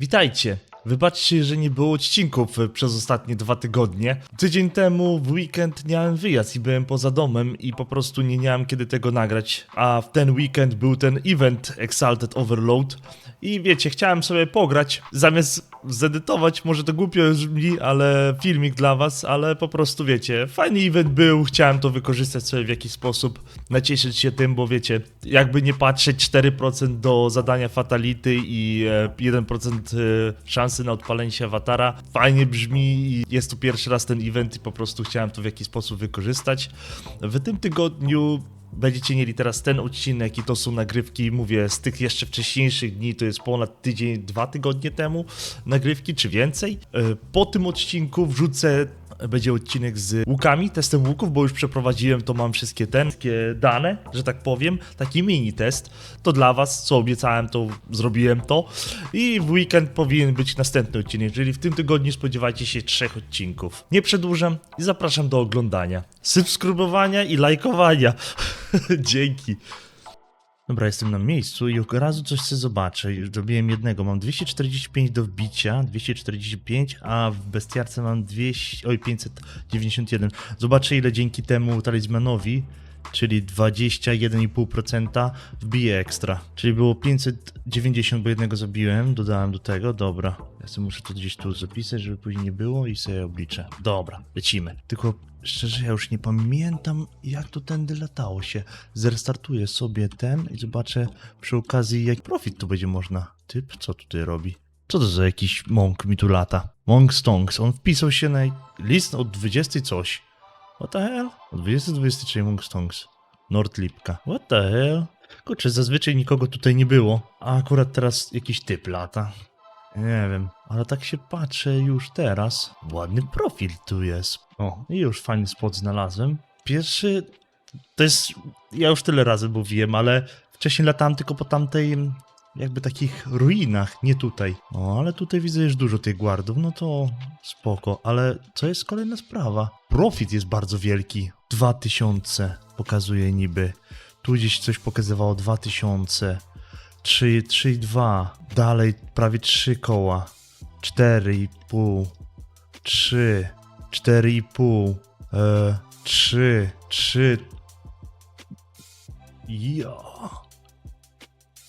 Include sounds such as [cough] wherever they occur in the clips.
Witajcie! Wybaczcie, że nie było odcinków e, przez ostatnie dwa tygodnie. Tydzień temu w weekend miałem wyjazd i byłem poza domem i po prostu nie miałem kiedy tego nagrać. A w ten weekend był ten event Exalted Overload i wiecie, chciałem sobie pograć, zamiast zedytować, może to głupio brzmi, ale filmik dla was, ale po prostu wiecie, fajny event był, chciałem to wykorzystać sobie w jakiś sposób, nacieszyć się tym, bo wiecie, jakby nie patrzeć 4% do zadania Fatality i e, 1% e, na odpalenie się awatara, fajnie brzmi i jest to pierwszy raz ten event i po prostu chciałem to w jakiś sposób wykorzystać. W tym tygodniu Będziecie mieli teraz ten odcinek i to są nagrywki, mówię, z tych jeszcze wcześniejszych dni, to jest ponad tydzień, dwa tygodnie temu nagrywki, czy więcej. E, Po tym odcinku wrzucę, będzie odcinek z łukami, testem łuków, bo już przeprowadziłem, to mam wszystkie ten, wszystkie dane, że tak powiem, taki mini test. To dla was, co obiecałem, to zrobiłem to. I w weekend powinien być następny odcinek, czyli w tym tygodniu spodziewajcie się trzech odcinków. Nie przedłużam i zapraszam do oglądania, subskrybowania i lajkowania. [laughs] Dzięki. Dobra, jestem na miejscu i od razu coś chcę zobaczyć. Zrobiłem jednego. Mam 245 do wbicia, 245, a w bestiarce mam 200, oj, 591. Zobaczę ile dzięki temu talizmanowi, czyli 21,5% wbije ekstra. Czyli było 590, bo jednego zabiłem, dodałem do tego, dobra. Ja sobie muszę to gdzieś tu zapisać, żeby później nie było i sobie obliczę. Dobra, lecimy. Tylko szczerze, ja już nie pamiętam, jak to tędy latało się. Zrestartuję sobie ten i zobaczę przy okazji, jak profit tu będzie można. Typ, co tutaj robi? Co to za jakiś mąk mi tu lata? Monk Stonks. On wpisał się na list od 20 coś. What the hell? Od 20 do 23 Monk Stonks. Nordlipka. What the hell? Kurczę, zazwyczaj nikogo tutaj nie było, a akurat teraz jakiś typ lata. Nie wiem, ale tak się patrzę już teraz. Ładny profil tu jest. O, i już fajny spot znalazłem. Pierwszy to jest. Ja już tyle razy mówiłem, ale wcześniej latałem tylko po tamtej. Jakby takich ruinach, nie tutaj. O, ale tutaj widzę już dużo tych guardów, no to spoko. Ale co jest kolejna sprawa? Profit jest bardzo wielki. 2000 pokazuje niby. Tu gdzieś coś pokazywało 2000. 3, 3,2. Dalej prawie 3 koła. 4,5. 3, 4,5. E, 3, 3. Ja.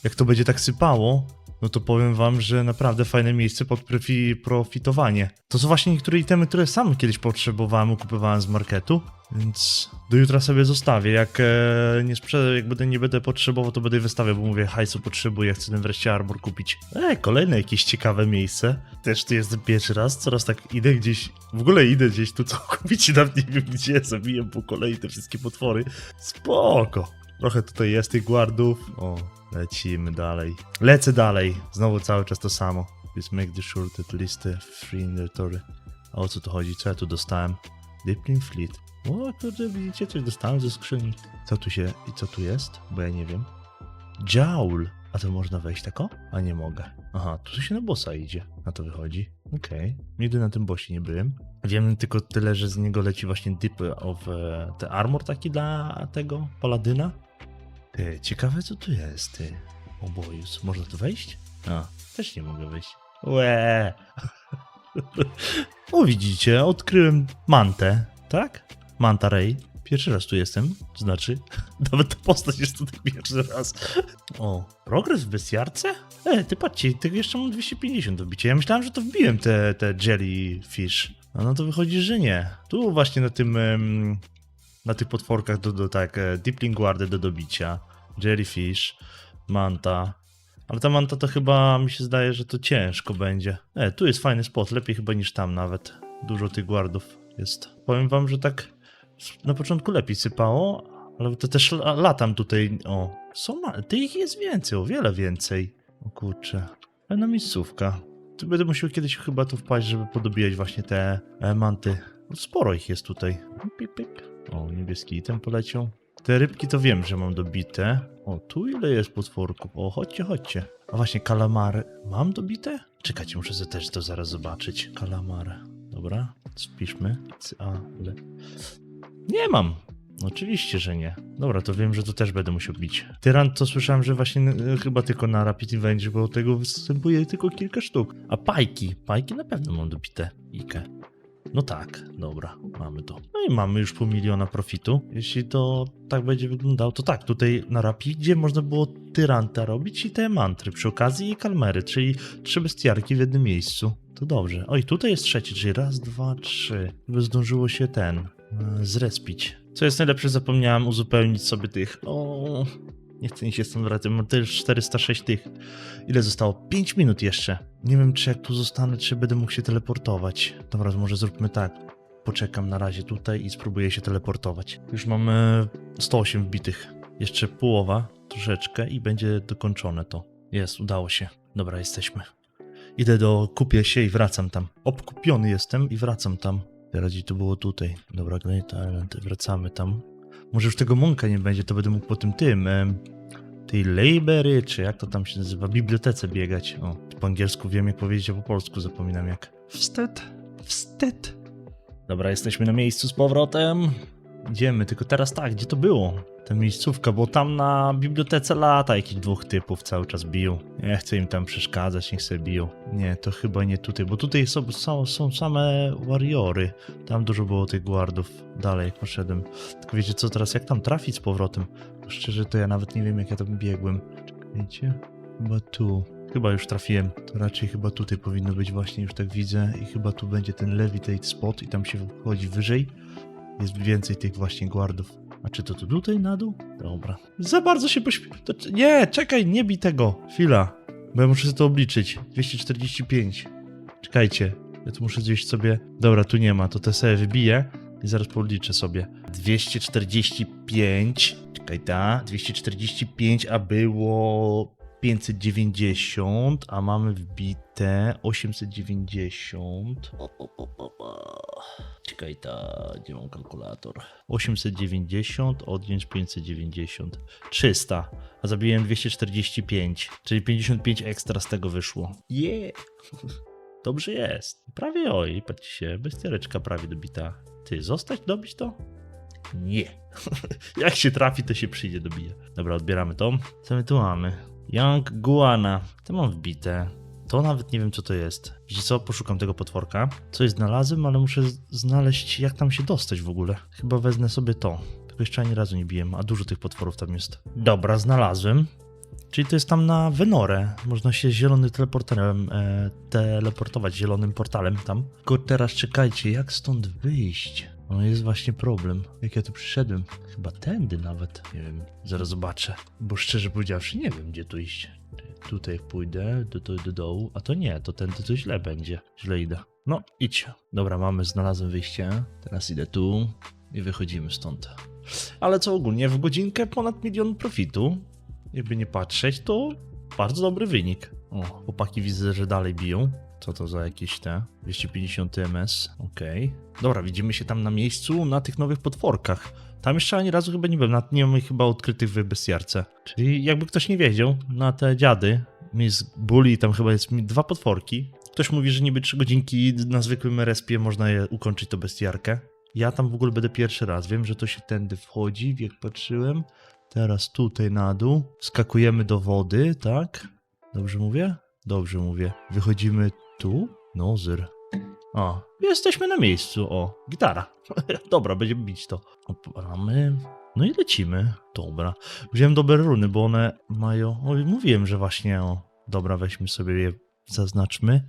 Jak to będzie tak sypało, no to powiem wam, że naprawdę fajne miejsce pod profi- profitowanie. To są właśnie niektóre itemy, które sam kiedyś potrzebowałem, kupowałem z marketu, więc do jutra sobie zostawię. Jak e, nie sprzedam, jak będę, nie będę potrzebował, to będę wystawiał, bo mówię, hajsu potrzebuję, chcę ten wreszcie armor kupić. Ej, kolejne jakieś ciekawe miejsce. Też tu jestem pierwszy raz, coraz tak idę gdzieś, w ogóle idę gdzieś tu całkowicie [laughs] nawet nie wiem gdzie, zabiję po kolei te wszystkie potwory. Spoko. Trochę tutaj jest tych guardów. O, lecimy dalej. Lecę dalej. Znowu cały czas to samo. Please make the sure that list free inventory. A o co tu chodzi? Co ja tu dostałem? Dipling Fleet. O, kurde, widzicie, coś dostałem ze skrzyni. Co tu się... i co tu jest? Bo ja nie wiem. Jaul. A to można wejść tako? A nie mogę. Aha, tu się na bossa idzie. Na to wychodzi. Okej. Nigdy na tym bossie nie byłem. Wiem tylko tyle, że z niego leci właśnie dip of e, the armor taki dla tego paladyna. Ty, ciekawe co tu jest, ty. Obojus. Można tu wejść? A, też nie mogę wejść. Łe. [laughs] o, widzicie, odkryłem mantę, tak? Manta Ray. Pierwszy raz tu jestem, znaczy, [laughs] nawet ta postać jest tutaj pierwszy raz. O, progres w bestiarce? E, ty patrzcie, tego jeszcze mam 250 do bicia. Ja myślałem, że to wbiłem te, te jellyfish. A no to wychodzi, że nie. Tu właśnie na tym, na tych potworkach do, do tak, e, Deepling Guardy do dobicia, jellyfish, manta. Ale ta manta to chyba mi się zdaje, że to ciężko będzie. E, tu jest fajny spot, lepiej chyba niż tam nawet. Dużo tych guardów jest. Powiem wam, że tak na początku lepiej sypało, ale to też la- latam tutaj. O, są tych jest więcej, o wiele więcej. O kurczę, fajna miejscówka. Tu będę musiał kiedyś chyba tu wpaść, żeby podobijać właśnie te e, manty. Sporo ich jest tutaj. O, niebieski item poleciał. Te rybki to wiem, że mam dobite. O, tu ile jest potworków? O, chodźcie, chodźcie. A właśnie, kalamary. Mam dobite? Czekajcie, muszę sobie też to zaraz zobaczyć. Kalamary. Dobra, spiszmy. C- A, le... Nie mam. Oczywiście, że nie. Dobra, to wiem, że tu też będę musiał bić. Tyrant to słyszałem, że właśnie e, chyba tylko na Rapid Event, bo tego występuje tylko kilka sztuk. A pajki? Pajki na pewno mam dobite. Ike. No tak, dobra, mamy to. No i mamy już pół miliona profitu. Jeśli to tak będzie wyglądało, to tak, tutaj na Rapidzie można było Tyranta robić i te mantry przy okazji i kalmery, czyli trzy bestiarki w jednym miejscu. To dobrze. Oj, tutaj jest trzeci, czyli raz, dwa, trzy. By zdążyło się ten e, zrespić. Co jest najlepsze, zapomniałem uzupełnić sobie tych. O, nie chcę mi się stąd wracać, mam też 406 tych. Ile zostało? 5 minut jeszcze. Nie wiem, czy jak tu zostanę, czy będę mógł się teleportować. Dobra, może zróbmy tak. Poczekam na razie tutaj i spróbuję się teleportować. Już mamy 108 wbitych. Jeszcze połowa, troszeczkę i będzie dokończone to. Jest, udało się. Dobra, jesteśmy. Idę do, kupię się i wracam tam. Obkupiony jestem i wracam tam. Teraz to było tutaj. Dobra, Great Island, wracamy tam. Może już tego mąka nie będzie, to będę mógł po tym tym, tej library, czy jak to tam się nazywa, bibliotece biegać. O, po angielsku wiem jak powiedzieć, a po polsku zapominam jak. Wstyd, wstyd. Dobra, jesteśmy na miejscu z powrotem. Idziemy, tylko teraz tak, gdzie to było? Ta miejscówka, bo tam na bibliotece lata jakichś dwóch typów cały czas biją. Nie chcę im tam przeszkadzać, niech sobie biją. Nie, to chyba nie tutaj, bo tutaj są, są, są same warriory. Tam dużo było tych guardów. Dalej poszedłem. Tylko wiecie co, teraz jak tam trafić z powrotem? Szczerze to ja nawet nie wiem jak ja tam biegłem. Wiecie? Chyba tu. Chyba już trafiłem. To raczej chyba tutaj powinno być właśnie, już tak widzę. I chyba tu będzie ten levitate spot i tam się wchodzi wyżej. Jest więcej tych właśnie guardów. A czy to tu tutaj na dół? Dobra. Za bardzo się c- Nie, czekaj, nie bij tego. Chwila. Bo ja muszę sobie to obliczyć. 245. Czekajcie. Ja tu muszę zjeść sobie... Dobra, tu nie ma. To te sobie wybiję i zaraz policzę sobie. 245. Czekaj, ta. 245, a było 590, a mamy wbite 890. O, o, o, o, o. Czekaj, ta, gdzie mam kalkulator? 890 odjąć 590. 300, a zabiłem 245, czyli 55 ekstra z tego wyszło. Yeah! [laughs] Dobrze jest. Prawie oj, patrzcie się, bestiareczka prawie dobita. Ty, zostać dobić to? Nie. [laughs] Jak się trafi, to się przyjdzie dobije. Dobra, odbieramy to. Co my tu mamy? Young Guana. To mam wbite. To nawet nie wiem, co to jest. Wiecie co? Poszukam tego potworka. Coś znalazłem, ale muszę znaleźć, jak tam się dostać w ogóle. Chyba wezmę sobie to. Tego jeszcze ani razu nie biłem, a dużo tych potworów tam jest. Dobra, znalazłem. Czyli to jest tam na Venorę. Można się zielonym teleporterem e, teleportować, zielonym portalem tam. Tylko teraz czekajcie, jak stąd wyjść? No jest właśnie problem. Jak ja tu przyszedłem? Chyba tędy nawet. Nie wiem, zaraz zobaczę. Bo szczerze powiedziawszy, nie wiem, gdzie tu iść. Tutaj pójdę, do, do, do dołu, a to nie, to tędy to źle będzie. Źle idę. No, idź. Dobra, mamy, znalazłem wyjście. Teraz idę tu i wychodzimy stąd. Ale co ogólnie, w godzinkę ponad milion profitu. Jakby nie patrzeć, to bardzo dobry wynik. O, chłopaki widzę, że dalej biją. Co to za jakieś te? 250 ms, okej. Dobra, widzimy się tam na miejscu na tych nowych potworkach. Tam jeszcze ani razu chyba nie byłem, nawet nie mam ich chyba odkrytych w bestiarce. Czyli jakby ktoś nie wiedział, na te dziady, jest bully, tam chyba jest dwa potworki. Ktoś mówi, że niby 3 godzinki na zwykłym respie można je ukończyć to bestiarkę. Ja tam w ogóle będę pierwszy raz. Wiem, że to się tędy wchodzi, jak patrzyłem. Teraz tutaj na dół. Skakujemy do wody, tak? Dobrze mówię? Dobrze mówię. Wychodzimy tu. Nozyr. O, jesteśmy na miejscu. O, gitara. [laughs] Dobra, będziemy bić to. Opalamy. No i lecimy. Dobra. Wziąłem dobre runy, bo one mają... Oj, mówiłem, że właśnie... O, dobra, weźmy sobie je, zaznaczmy.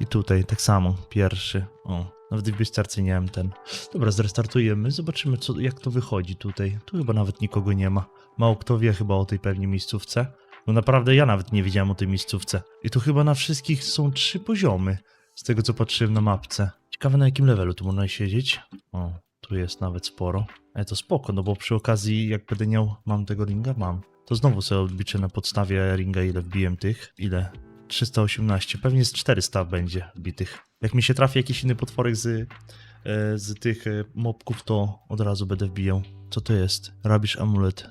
I tutaj tak samo, pierwszy. O, nawet w biesterce nie ten. Dobra, zrestartujemy, zobaczymy co, jak to wychodzi tutaj. Tu chyba nawet nikogo nie ma. Mało kto wie chyba o tej pewnie miejscówce. No naprawdę ja nawet nie wiedziałem o tej miejscówce. I tu chyba na wszystkich są trzy poziomy. Z tego co patrzyłem na mapce. Ciekawe na jakim levelu tu można siedzieć. O, tu jest nawet sporo. Ale to spoko, no bo przy okazji jak będę miał... Mam tego ringa? Mam. To znowu sobie odliczę na podstawie ringa ile wbiłem tych. Ile? 318. Pewnie z 400 będzie wbitych. Jak mi się trafi jakiś inny potworek z, e, z tych e, mobków, to od razu będę wbijał. Co to jest? Rabisz amulet.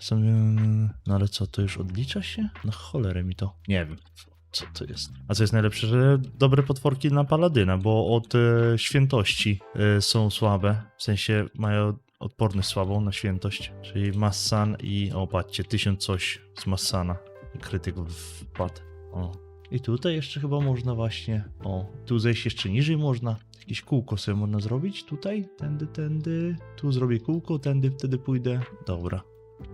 No ale co, to już odlicza się? No cholerę mi to. Nie wiem. Co to jest? A co jest najlepsze, że dobre potworki na paladyna, bo od e, świętości e, są słabe. W sensie mają odporność słabą na świętość, czyli Massan i o patrzcie, 1000 coś z Massana krytyk wpadł. O. I tutaj jeszcze chyba można właśnie, o, tu zejść jeszcze niżej można, jakieś kółko sobie można zrobić tutaj, tędy, tędy, tu zrobię kółko, tędy, wtedy pójdę, dobra.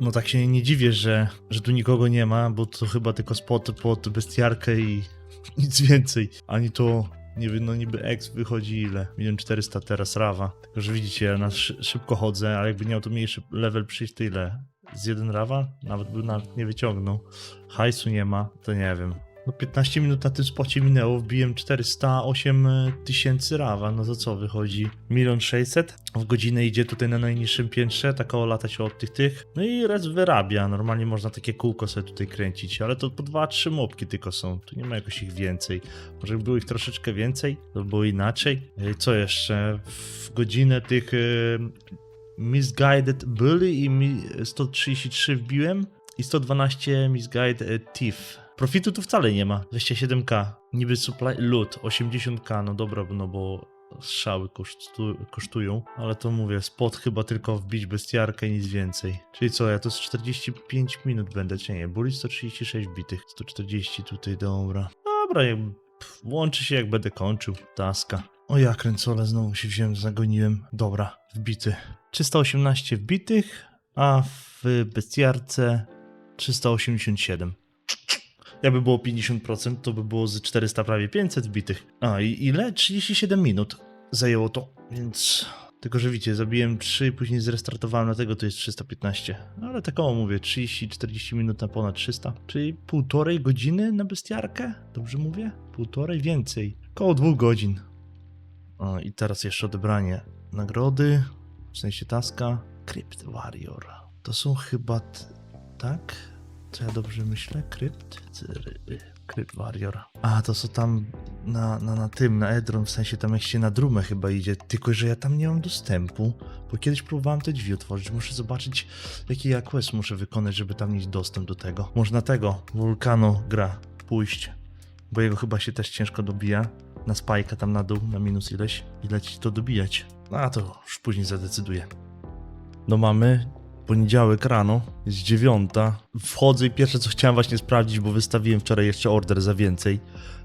No tak się nie dziwię, że, że tu nikogo nie ma, bo to chyba tylko spot pod bestiarkę i [laughs] nic więcej. Ani to, nie wiem, no niby X wychodzi ile? 1 400 teraz rawa. Tylko, że widzicie, ja na szy- szybko chodzę, ale jakby miał to mniejszy level przyjść, to ile? Z jeden rawa? Nawet by nawet nie wyciągnął. Hajsu nie ma, to nie wiem. No 15 minut na tym spocie minęło, wbiłem 408 tysięcy rawa, no to co wychodzi? Milion 600 w godzinę idzie tutaj na najniższym piętrze, tak o lata się od tych tych, no i raz wyrabia, normalnie można takie kółko sobie tutaj kręcić, ale to po 2-3 mopki tylko są, tu nie ma jakoś ich więcej, może by było ich troszeczkę więcej, to by było inaczej. Ej, Co jeszcze? W godzinę tych y, Misguided Bully i mi 133 wbiłem i 112 Misguided y, Thief. Profitu tu wcale nie ma. 27k. Niby supply loot 80k. No dobra, no bo strzały kosztu, kosztują. Ale to mówię, spot chyba tylko wbić bestiarkę i nic więcej. Czyli co, ja to z 45 minut będę, czy nie? Bully 136 bitych. 140 tutaj, dobra. Dobra, jak, pff, łączy się jak będę kończył. Taska. O ja kręcole, znowu się wziąłem, zagoniłem. Dobra, wbity. 318 wbitych, a w bestiarce 387. Jakby było 50%, to by było z 400 prawie 500 wbitych. A i ile? 37 minut zajęło to, więc... Tylko, że widzicie, zabiłem 3, później zrestartowałem na tego, to jest 315. Ale tak o mówię, 30-40 minut na ponad 300. Czyli półtorej godziny na bestiarkę? Dobrze mówię? Półtorej więcej. Koło dwóch godzin. O, i teraz jeszcze odebranie nagrody, w sensie taska. Crypt Warrior. To są chyba... Tak? Co ja dobrze myślę? Crypt? Cyry- Crypt Warrior. A, to są tam na, na, na tym, na Edron, w sensie tam jak się na drumę chyba idzie, tylko że ja tam nie mam dostępu, bo kiedyś próbowałem te drzwi otworzyć, muszę zobaczyć jaki ja quest muszę wykonać, żeby tam mieć dostęp do tego. Można tego, wulkanu gra, pójść, bo jego chyba się też ciężko dobija, na spajka tam na dół, na minus ileś, i lecieć to dobijać. A to już później zadecyduję. No mamy poniedziałek rano, jest dziewiąta. Wchodzę i pierwsze co chciałem właśnie sprawdzić, bo wystawiłem wczoraj jeszcze order za więcej,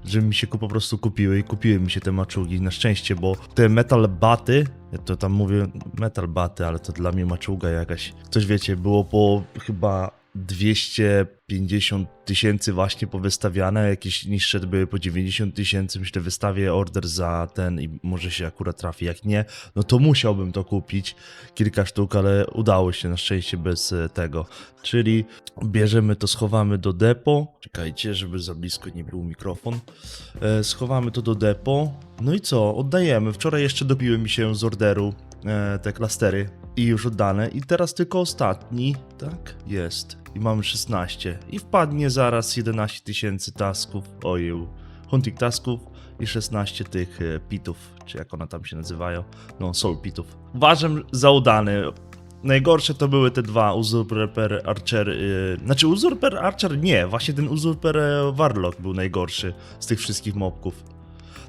żeby mi się po prostu kupiły i kupiły mi się te maczugi. Na szczęście, bo te metal baty, ja to tam mówię metal baty, ale to dla mnie maczuga jakaś. Coś wiecie, było po chyba 250 tysięcy właśnie powystawiane, jakieś niższe były po 90 tysięcy, myślę wystawię order za ten i może się akurat trafi, jak nie, no to musiałbym to kupić, kilka sztuk, ale udało się na szczęście bez e, tego, czyli bierzemy to, schowamy do depo, czekajcie, żeby za blisko nie był mikrofon, e, schowamy to do depo, no i co, oddajemy, wczoraj jeszcze dobiły mi się z orderu e, te klastery i już oddane i teraz tylko ostatni, tak? Jest. I mamy 16 i wpadnie zaraz 11 tysięcy tasków, ojeju, hunting tasków i 16 tych e, pitów, czy jak one tam się nazywają, no soul pitów. Uważam za udany. Najgorsze to były te dwa, Usurper Archer, yy, znaczy Usurper Archer nie, właśnie ten Usurper e, Warlock był najgorszy z tych wszystkich mobków.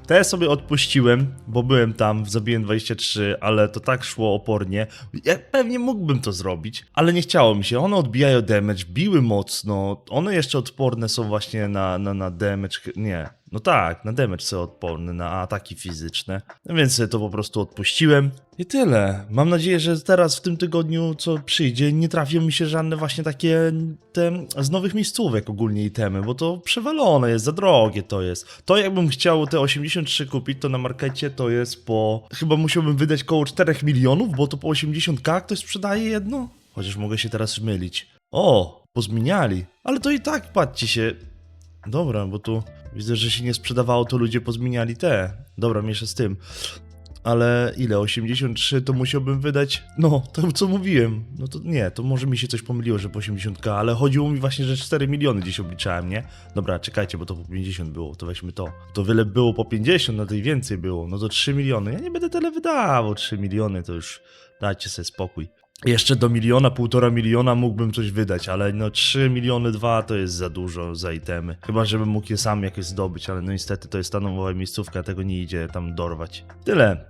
Te sobie odpuściłem, bo byłem tam, zabiłem 23, ale to tak szło opornie. Ja pewnie mógłbym to zrobić, ale nie chciało mi się. One odbijają damage, biły mocno. One jeszcze odporne są właśnie na, na, na damage. Nie, no tak, na damage są odporne, na ataki fizyczne. No więc sobie to po prostu odpuściłem. I tyle. Mam nadzieję, że teraz w tym tygodniu, co przyjdzie, nie trafią mi się żadne właśnie takie te z nowych miejscówek ogólnie itemy, bo to przewalone jest, za drogie to jest. To jakbym chciał te 83 kupić, to na markecie to jest po... Chyba musiałbym wydać koło 4 milionów, bo to po 80k ktoś sprzedaje jedno? Chociaż mogę się teraz mylić. O, pozmieniali. Ale to i tak, patrzcie się, Dobra, bo tu widzę, że się nie sprzedawało, to ludzie pozmieniali te. Dobra, mniejsza z tym. Ale ile? 83 to musiałbym wydać. No, to co mówiłem. No to nie, to może mi się coś pomyliło, że po 80k, ale chodziło mi właśnie, że 4 miliony gdzieś obliczałem, nie? Dobra, czekajcie, bo to po 50 było, to weźmy to. To wiele było po 50, no to i więcej było. No to 3 miliony. Ja nie będę tyle wydawał. 3 miliony to już dajcie sobie spokój. Jeszcze do miliona, półtora miliona mógłbym coś wydać, ale no 3 miliony dwa to jest za dużo za itemy. Chyba, żebym mógł je sam jakoś zdobyć, ale no niestety to jest ta nowa miejscówka, tego nie idzie tam dorwać. Tyle.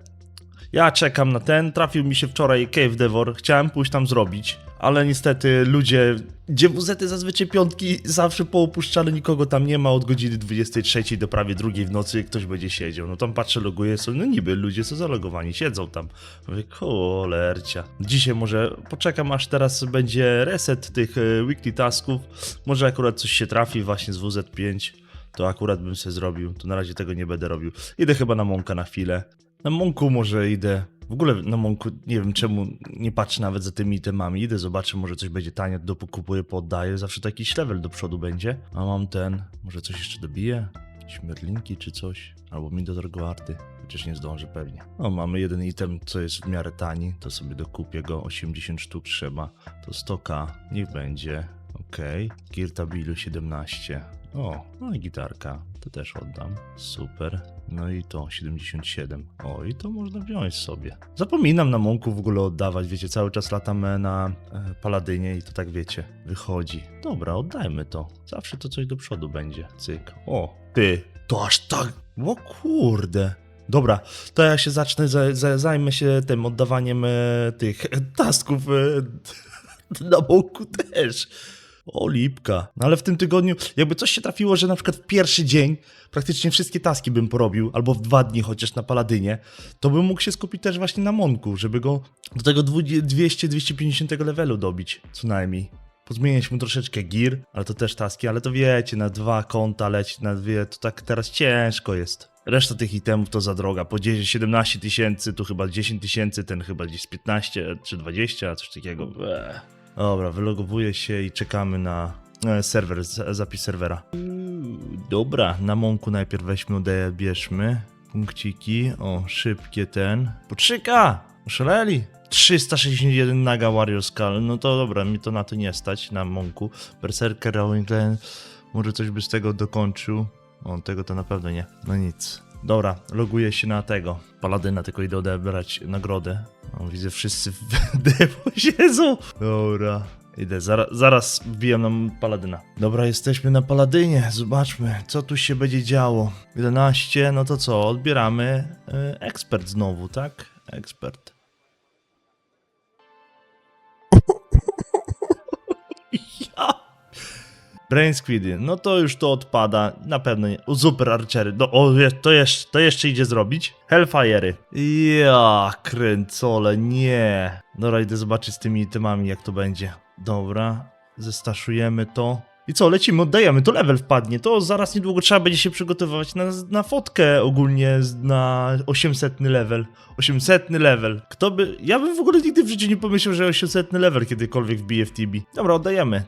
Ja czekam na ten, trafił mi się wczoraj Cave Devor, chciałem pójść tam zrobić, ale niestety ludzie, WZ zazwyczaj piątki zawsze poopuszczane, nikogo tam nie ma od godziny 23 do prawie drugiej w nocy, ktoś będzie siedział. No tam patrzę, loguję, są, no niby ludzie są zalogowani, siedzą tam. Mówię, kolercia. Dzisiaj może poczekam, aż teraz będzie reset tych e, weekly tasków, może akurat coś się trafi właśnie z WZ5 to akurat bym sobie zrobił. To na razie tego nie będę robił. Idę chyba na Monka na chwilę. Na Monku może idę. W ogóle na Monku nie wiem czemu nie patrzę nawet za tymi itemami. Idę, zobaczę, może coś będzie tanie, dopokupuję, poddaję. Zawsze taki level do przodu będzie. A mam ten, może coś jeszcze dobiję? Jakieś merlinki czy coś? Albo mi do Dargoarty. Chociaż nie zdążę pewnie. O, mamy jeden item, co jest w miarę tani. To sobie dokupię go. 80 sztuk trzeba. To 100k. Niech będzie. Okej. Girtabilu 17. O, no i gitarka. To też oddam. Super. No i to 77. O, i to można wziąć sobie. Zapominam na mąku w ogóle oddawać. Wiecie, cały czas latam e, na e, paladynie i to tak wiecie, wychodzi. Dobra, oddajmy to. Zawsze to coś do przodu będzie. Cyk. O, ty. To aż tak. O kurde. Dobra, to ja się zacznę, za, za, zajmę się tym oddawaniem e, tych [laughs] tasków e, na boku też. O, lipka. No ale w tym tygodniu, jakby coś się trafiło, że na przykład w pierwszy dzień praktycznie wszystkie taski bym porobił, albo w dwa dni chociaż na Paladynie, to bym mógł się skupić też właśnie na Monku, żeby go do tego 200-250 levelu dobić, co najmniej. Pozmieniać mu troszeczkę gear, ale to też taski, ale to wiecie, na dwa konta leci, na dwie, to tak teraz ciężko jest. Reszta tych itemów to za droga, po 10, 17 tysięcy, tu chyba 10 tysięcy, ten chyba gdzieś z 15 czy 20, coś takiego. Eee. Dobra, wylogowuję się i czekamy na e, serwer, zapis serwera. Dobra, na mąku najpierw weźmy, odebierzmy punkciki. O, szybkie ten. Poczyka! Oszaleli! 361 naga Warrior Skull. No to dobra, mi to na to nie stać, na mąku. Berserker, Rowing Clan, może coś by z tego dokończył. O, tego to na pewno nie. No nic. Dobra, loguję się na tego. Paladyna, tylko idę odebrać nagrodę. O, widzę, wszyscy w [laughs] depo siedzą. Dobra, idę, zaraz, zaraz wbijam na Paladyna. Dobra, jesteśmy na Paladynie, zobaczmy, co tu się będzie działo. 11, no to co, odbieramy y, ekspert znowu, tak? Ekspert. Brain Squidy, no to już to odpada, na pewno nie. Super Archery, no, o, to, jeszcze, to jeszcze idzie zrobić. Hellfire'y. Ja, kręcole, nie. Dobra, idę zobaczyć z tymi itemami, jak to będzie. Dobra, zestaszujemy to. I co, lecimy, oddajemy, to level wpadnie, to zaraz niedługo trzeba będzie się przygotowywać na, na fotkę ogólnie na 800 level. 800 level. Kto by... Ja bym w ogóle nigdy w życiu nie pomyślał, że 800 level kiedykolwiek wbije w TB. Dobra, oddajemy.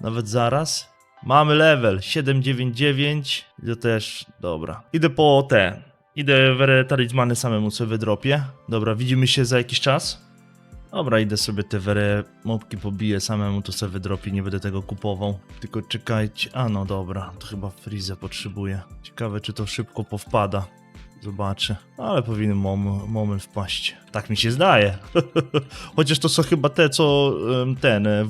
Nawet zaraz. Mamy level 799. Idę też. Dobra. Idę po te. Idę w talizmany samemu sobie wydropię. Dobra, widzimy się za jakiś czas. Dobra, idę sobie te were mopki pobiję samemu, to sobie wydropię, nie będę tego kupował. Tylko czekajcie. A no dobra, to chyba Freeza potrzebuję. Ciekawe, czy to szybko powpada. Zobaczę. Ale powinien mom moment wpaść. Tak mi się zdaje. [laughs] Chociaż to są chyba te, co ten, e,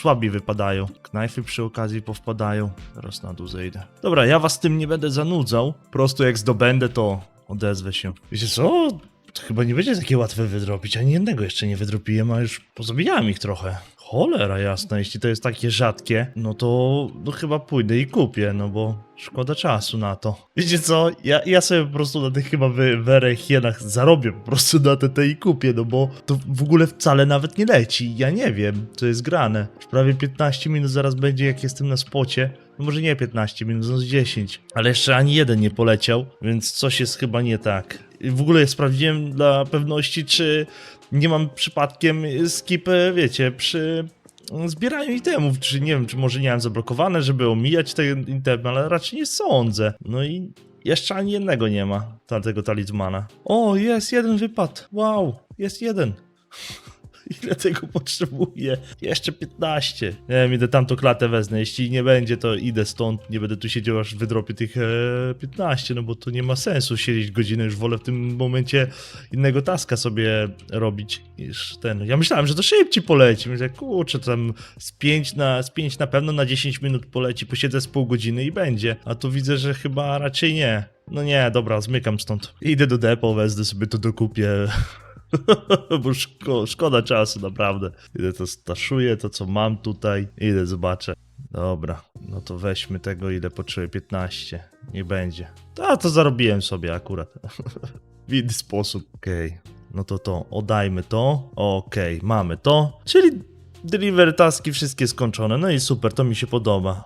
słabiej wypadają. Knajfy przy okazji powpadają. Teraz na dół zejdę. Dobra, ja was tym nie będę zanudzał. Po prostu jak zdobędę, to odezwę się. Wiecie co? To chyba nie będzie takie łatwe wydropić. Ani jednego jeszcze nie wydropiłem, a już pozabijałem ich trochę. Cholera jasna, jeśli to jest takie rzadkie, no to no chyba pójdę i kupię, no bo szkoda czasu na to. Wiecie co, ja, ja sobie po prostu na tych chyba werechienach zarobię po prostu na te i kupię, no bo to w ogóle wcale nawet nie leci. Ja nie wiem, co jest grane. Już prawie 15 minut zaraz będzie, jak jestem na spocie. No może nie 15 minut, no z 10. Ale jeszcze ani jeden nie poleciał, więc coś jest chyba nie tak. W ogóle sprawdziłem dla pewności, czy nie mam przypadkiem skip, wiecie, przy zbieraniu itemów, czy nie wiem, czy może nie mam zablokowane, żeby omijać te itemy, ale raczej nie sądzę. No i jeszcze ani jednego nie ma, tamtego talizmana. O, jest jeden wypad, wow, jest jeden. [laughs] Ile tego potrzebuję? Jeszcze 15. Nie wiem, idę tamtą klatę wezmę. Jeśli nie będzie, to idę stąd. Nie będę tu siedział aż wydropię tych e, 15, no bo to nie ma sensu siedzieć godzinę. Już wolę w tym momencie innego taska sobie robić niż ten. Ja myślałem, że to szybciej poleci. Myślę, kurczę, tam z 5 na, z 5 na pewno na 10 minut poleci. Posiedzę z pół godziny i będzie. A tu widzę, że chyba raczej nie. No nie, dobra, zmykam stąd. Idę do depo, wezmę sobie to dokupię. [laughs] Bo szko szkoda czasu, naprawdę. Idę to staszuję, to co mam tutaj. Idę, zobaczę. Dobra, no to weźmy tego, ile potrzebuję. 15. Nie będzie. A to zarobiłem sobie akurat. [laughs] w inny sposób. Okej, no to to, oddajmy to. Okej, mamy to. Czyli delivery taski wszystkie skończone. No i super, to mi się podoba.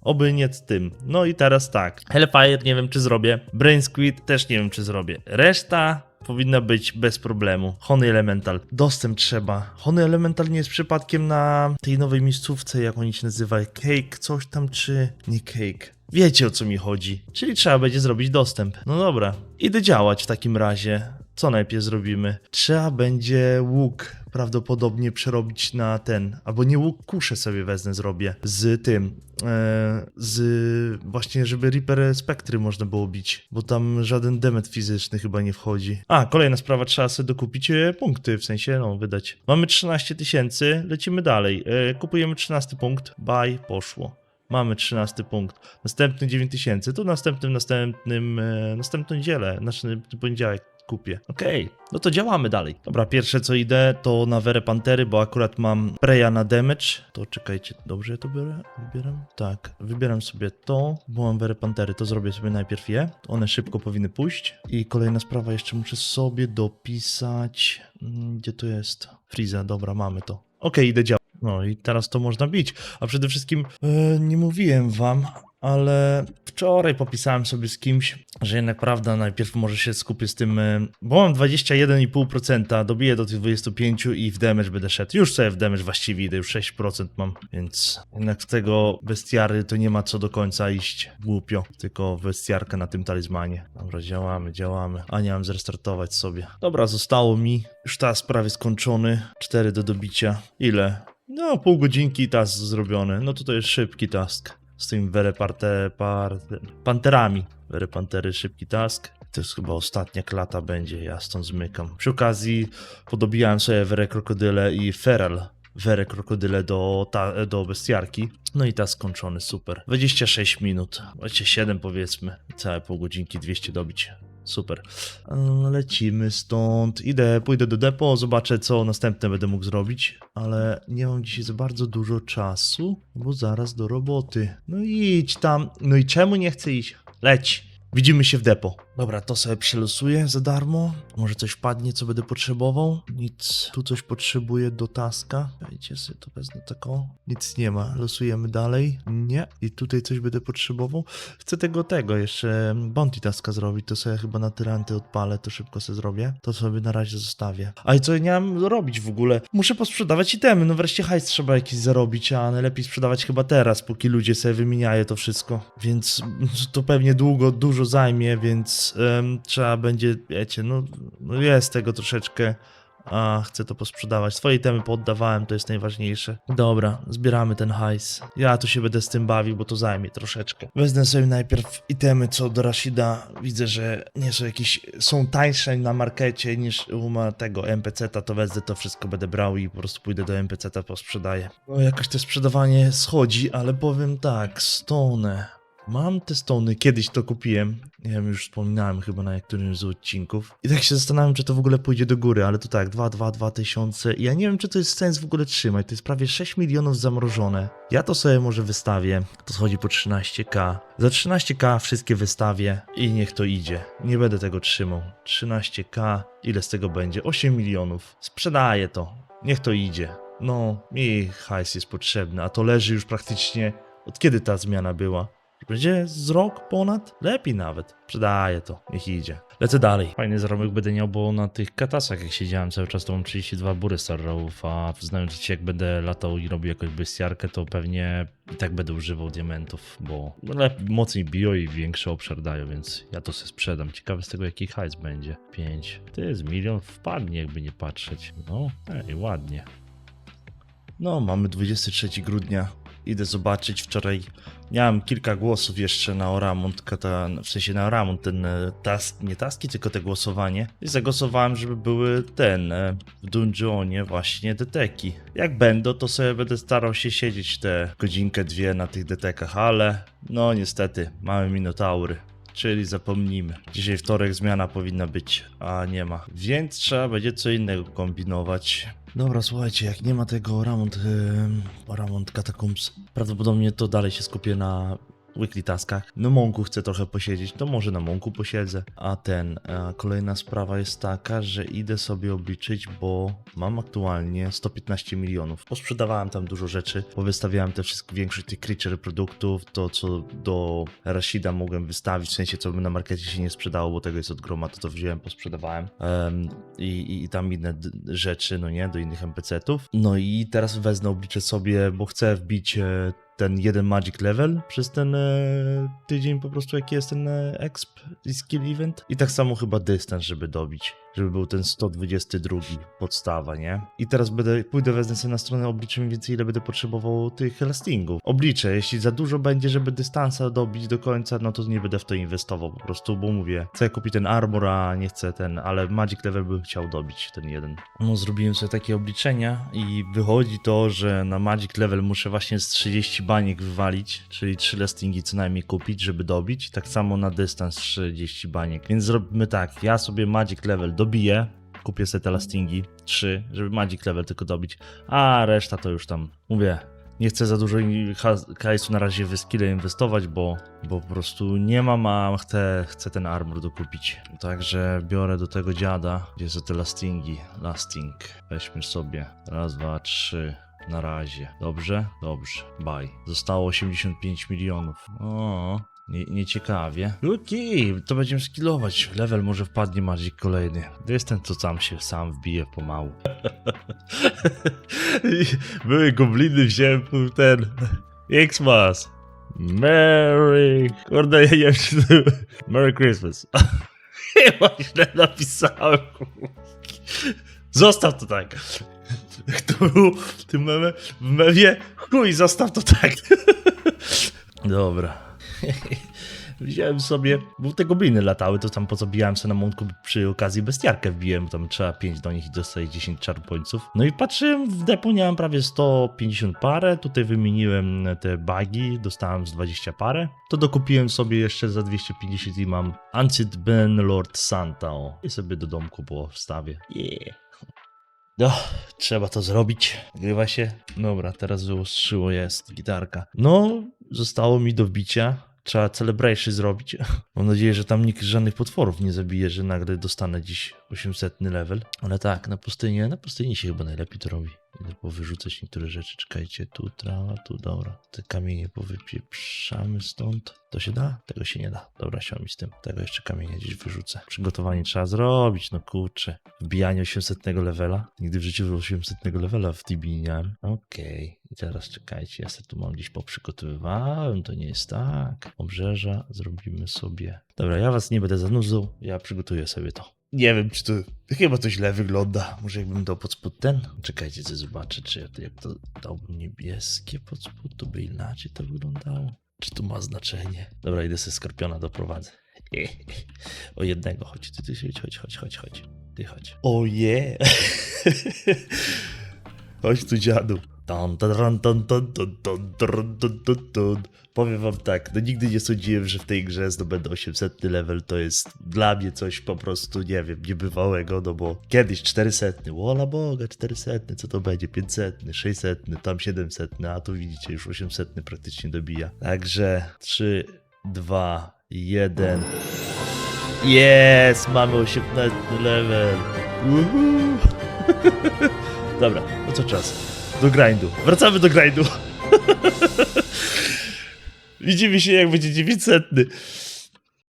Oby nie z tym. No i teraz tak. Hellfire nie wiem czy zrobię. Brain Squid też nie wiem czy zrobię. Reszta powinna być bez problemu. Hony Elemental. Dostęp trzeba. Hony Elemental nie jest przypadkiem na tej nowej miejscówce, jak oni się nazywają. Cake, coś tam czy... Nie cake. Wiecie o co mi chodzi. Czyli trzeba będzie zrobić dostęp. No dobra. Idę działać w takim razie. Co najpierw zrobimy? Trzeba będzie łuk prawdopodobnie przerobić na ten, albo nie łuk, kuszę sobie wezmę, zrobię z tym, e, z właśnie, żeby Reaper Spektry można było bić, bo tam żaden demet fizyczny chyba nie wchodzi. A, kolejna sprawa, trzeba sobie dokupić e, punkty, w sensie, no, wydać. Mamy 13 tysięcy, lecimy dalej. E, kupujemy 13 punkt, buy, poszło. Mamy 13 punkt. Następny 9000, to następnym, następnym, e, następną niedzielę, znaczy poniedziałek kupię. Okej, no to działamy dalej. Dobra, pierwsze co idę to na Werę Pantery, bo akurat mam preja na damage. To czekajcie, dobrze ja to biorę? Wybieram? Tak, wybieram sobie to, bo mam Werę Pantery, to zrobię sobie najpierw je. One szybko powinny pójść. I kolejna sprawa, jeszcze muszę sobie dopisać... mm, Gdzie to jest? Freeza, dobra, mamy to. Okej, idę działać. No i teraz to można bić. A przede wszystkim e, nie mówiłem wam, ale wczoraj popisałem sobie z kimś, że jednak prawda, najpierw może się skupię z tym, e, bo mam 21,5%, dobiję do tych 25 i w damage będę szedł. Już sobie w damage właściwie idę, już 6% mam, więc jednak z tego bestiary to nie ma co do końca iść głupio, tylko bestiarkę na tym talizmanie. Dobra, działamy, działamy. A nie mam zrestartować sobie. Dobra, zostało mi już task prawie skończony, 4 do dobicia. Ile? No, pół godzinki task zrobiony. No to to jest szybki task. Z tym Were parte, parte, Panterami. Were Pantery, szybki task. To jest chyba ostatnia klata będzie, ja stąd zmykam. Przy okazji podobijałem sobie Were Krokodyle i Feral. Were Krokodyle do, ta, do bestiarki. No i task skończony, super. 26 minut, 27 powiedzmy. Całe pół godzinki, 200 dobić. Super. Lecimy stąd. Idę, pójdę do depo, zobaczę co następne będę mógł zrobić, ale nie mam dzisiaj za bardzo dużo czasu, bo zaraz do roboty. No idź tam. No i czemu nie chcę iść? Leć. Widzimy się w depo. Dobra, to sobie przelosuję za darmo. Może coś wpadnie, co będę potrzebował. Nic. Tu coś potrzebuję do taska. Dajcie sobie to wezmę taką. Nic nie ma. Losujemy dalej. Nie. I tutaj coś będę potrzebował. Chcę tego, tego jeszcze bounty taska zrobić. To sobie chyba na tyranty odpalę. To szybko sobie zrobię. To sobie na razie zostawię. A i co ja nie mam robić w ogóle? Muszę posprzedawać itemy. No wreszcie hajs trzeba jakiś zarobić, a najlepiej sprzedawać chyba teraz, póki ludzie sobie wymieniają to wszystko. Więc to pewnie długo, dużo zajmie, więc em, trzeba będzie, wiecie, no, no jest tego troszeczkę. A, chcę to posprzedawać. Swoje itemy poddawałem, to jest najważniejsze. Dobra, zbieramy ten hajs. Ja tu się będę z tym bawił, bo to zajmie troszeczkę. Wezmę sobie najpierw itemy co do Rashida. Widzę, że nie są jakieś, są tańsze na markecie niż u tego NPC-ta, to wezmę to wszystko, będę brał i po prostu pójdę do NPC-ta, posprzedaję. No jakoś to sprzedawanie schodzi, ale powiem tak, stone. Mam te stony, kiedyś to kupiłem. Nie wiem, już wspominałem chyba na którymś z odcinków. I tak się zastanawiam, czy to w ogóle pójdzie do góry, ale to tak, 2, 2, 2 tysiące. Ja nie wiem, czy to jest sens w ogóle trzymać. To jest prawie 6 milionów zamrożone. Ja to sobie może wystawię. To schodzi po 13k. Za 13k wszystkie wystawię i niech to idzie. Nie będę tego trzymał. 13k, ile z tego będzie? 8 milionów. Sprzedaję to. Niech to idzie. No, mi hajs jest potrzebny, a to leży już praktycznie. Od kiedy ta zmiana była? Będzie z rok ponad? Lepiej nawet. Przydaje to, niech idzie. Lecę dalej. Fajny zarobek będę miał, bo na tych katasach jak siedziałem cały czas, to mam 32 bury starrołów, a znając się jak będę latał i robił jakąś bestiarkę, to pewnie i tak będę używał diamentów, bo mocniej biją i większy obszar dają, więc ja to sobie sprzedam. Ciekawe z tego jaki hajs będzie. 5. To jest milion wpadnie, jakby nie patrzeć. No, ej, ładnie. No, mamy 23 grudnia. Idę zobaczyć. Wczoraj miałem kilka głosów jeszcze na Oramont, w sensie na Oramont, ten e, task, nie taski, tylko te głosowanie. I zagłosowałem, żeby były ten, e, w dungeonie właśnie deteki. Jak będą, to sobie będę starał się siedzieć te godzinkę, dwie na tych detekach, ale no niestety, mamy minotaury. Czyli zapomnijmy. Dzisiaj wtorek zmiana powinna być, a nie ma. Więc trzeba będzie co innego kombinować. Dobra, słuchajcie, jak nie ma tego Ramont, yy, Ramont Catacombs, prawdopodobnie to dalej się skupię na weekly taskach. No Monku chcę trochę posiedzieć, to może na Monku posiedzę. A ten, a kolejna sprawa jest taka, że idę sobie obliczyć, bo mam aktualnie 115 milionów. Posprzedawałem tam dużo rzeczy, powystawiałem te wszystkie, większość tych creature produktów, to co do Rashida mogłem wystawić, w sensie co by na markecie się nie sprzedało, bo tego jest od groma, to to wziąłem, posprzedawałem. Em, i, i, tam inne rzeczy, no nie, do innych NPC-ów. No i teraz wezmę, obliczę sobie, bo chcę wbić e, ten jeden magic level przez ten e, tydzień po prostu jaki jest ten e, exp i skill event? I tak samo chyba dystans, żeby dobić, żeby był ten 122 podstawa, nie? I teraz będę, pójdę wezmę sobie na stronę, obliczę mniej więcej ile będę potrzebował tych elastingów. Obliczę, jeśli za dużo będzie, żeby dystansa dobić do końca, no to nie będę w to inwestował po prostu, bo mówię, chcę kupić ten armor, a nie chcę ten, ale magic level bym chciał dobić, ten jeden. No zrobiłem sobie takie obliczenia i wychodzi to, że na magic level muszę właśnie z 30 baniek wywalić, czyli 3 lastingi co najmniej kupić, żeby dobić. Tak samo na dystans 30 baniek. Więc zrobimy tak, ja sobie magic level dobiję, kupię sobie te lastingi 3, żeby magic level tylko dobić, a reszta to już tam, mówię, nie chcę za dużo hajsu na razie w skille inwestować, bo, bo po prostu nie mam, a chcę, chcę ten armor dokupić. Także biorę do tego dziada, gdzie są te lastingi. Lasting, weźmy sobie. Raz, dwa, trzy. Na razie. Dobrze? Dobrze. Bye. Zostało 85 milionów. O, nie, nieciekawie. Okej, to będziemy skillować. Level może wpadnie magic kolejny. Ten, co sam się sam wbije pomału. [laughs] Były gobliny, wziąłem ten... X-Mas. Merry... Kurde, ja nie wiem. Merry Christmas. [laughs] Chyba źle napisałem. Zostaw to tak. To było w tym meme, w memie? Chuj, zostaw to tak. [laughs] Dobra. [laughs] Wziąłem sobie, bo te gobliny latały, to tam po co bijałem sobie na mątku przy okazji bestiarkę wbiłem, tam trzeba 5 do nich i dostaję 10 charpointsów. No i patrzyłem, w depo miałem prawie 150 parę, tutaj wymieniłem te bugi, dostałem z 20 parę. To dokupiłem sobie jeszcze za 250 i mam Ancient Ben Lord Santa, o. I sobie do domku było wstawię. Yeah. No, trzeba to zrobić. Grywa się. Dobra, teraz wyostrzyło jest gitarka. No, zostało mi do wbicia. Trzeba celebration zrobić. [laughs] Mam nadzieję, że tam nikt żadnych potworów nie zabije, że nagle dostanę dziś 800 level. Ale tak, na pustyni, na pustyni się chyba najlepiej to robi. Idę powyrzucać niektóre rzeczy. Czekajcie, tu trawa, tu dobra. Te kamienie powypieprzamy stąd. To się da? Tego się nie da. Dobra, mi z tym. Tego jeszcze kamienia gdzieś wyrzucę. Przygotowanie trzeba zrobić, no kurczę. Wbijanie 800 levela. Nigdy w życiu 800 levela w TB nie miałem. Okej. I teraz czekajcie, ja sobie tu mam gdzieś poprzygotowywałem, to nie jest tak. Obrzeża zrobimy sobie. Dobra, ja was nie będę zanudzał, ja przygotuję sobie to. Nie wiem, czy to chyba to źle wygląda. Może jakbym dał pod spód ten? Czekajcie, co zobaczę, czy to, jak to dałbym niebieskie pod spód, to by inaczej to wyglądało. Czy to ma znaczenie? Dobra, idę sobie skorpiona doprowadzę. [laughs] O jednego, chodź, ty, ty, chodź, chodź, chodź, chodź, chodź. Ty chodź. Oje! [laughs] Chodź tu dziadu. Tan, tan, tan, tan, tan, tan, tan, tan. Powiem wam tak, no nigdy nie sądziłem, że w tej grze zdobędę 800 level, to jest dla mnie coś po prostu, nie wiem, niebywałego, no bo kiedyś 400, wola boga, 400, co to będzie, 500, 600, tam 700, a tu widzicie, już 800 praktycznie dobija. Także 3, 2, 1... Jest, mamy 18 level. Woohoo. [laughs] Dobra, no co czas? Do grindu. Wracamy do grindu. [laughs] Widzimy się jak będzie 900.